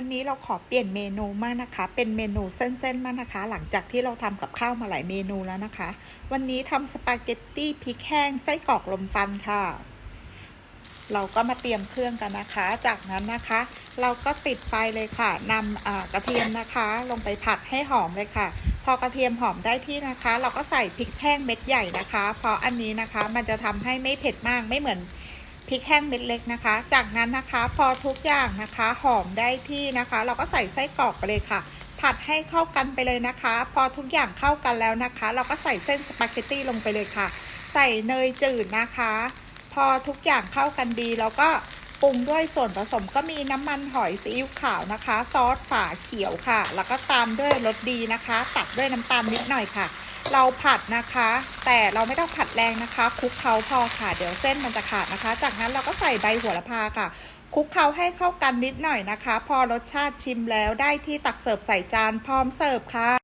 วันนี้เราขอเปลี่ยนเมนูมากนะคะ เป็นเมนูเส้นๆมากนะคะ หลังจากที่เราทำกับข้าวมาหลายเมนูแล้วนะคะ วันนี้ทำสปาเกตตี้พริกแห้งไส้กรอกลมฟันค่ะ เราก็มาเตรียมเครื่องกันนะคะ จากนั้นนะคะ เราก็ติดไฟเลยค่ะนำกระเทียมนะคะ ลงไปผัดให้หอมเลยค่ะ พอกระเทียมหอมได้ที่นะคะ เราก็ใส่พริกแห้งเม็ดใหญ่นะคะ เพราะอันนี้นะคะมันจะทำให้ไม่เผ็ดมากไม่เหมือน พริกแห้งเม็ดเล็กนะคะ จากนั้นนะคะพอทุกอย่างนะคะหอมได้ที่นะคะ เราก็ใส่ไส้กรอกไปเลยค่ะ ผัดให้เข้ากันไปเลยนะคะ พอทุกอย่างเข้ากันแล้วนะคะ เราก็ใส่เส้นสปาเกตตี้ลงไปเลยค่ะ ใส่เนยจืดนะคะ พอทุกอย่างเข้ากันดีเราก็ปรุงด้วยส่วนผสมก็มีน้ำมันหอยซีอิ๊วขาวนะคะ ซอสฝาเขียวค่ะ แล้วก็ตามด้วยรสดีนะคะ ตัดด้วยน้ำตาลนิดหน่อยค่ะ เราผัดนะคะ แต่เราไม่ต้องผัดแรงนะคะคลุกเคล้าพอค่ะเดี๋ยวเส้นมันจะขาดนะคะ จากนั้นเราก็ใส่ใบหัวระพาค่ะคลุกเคล้าให้เข้ากันนิดหน่อยนะคะ พอรสชาติชิมแล้วได้ที่ตักเสิร์ฟใส่จานพร้อมเสิร์ฟค่ะ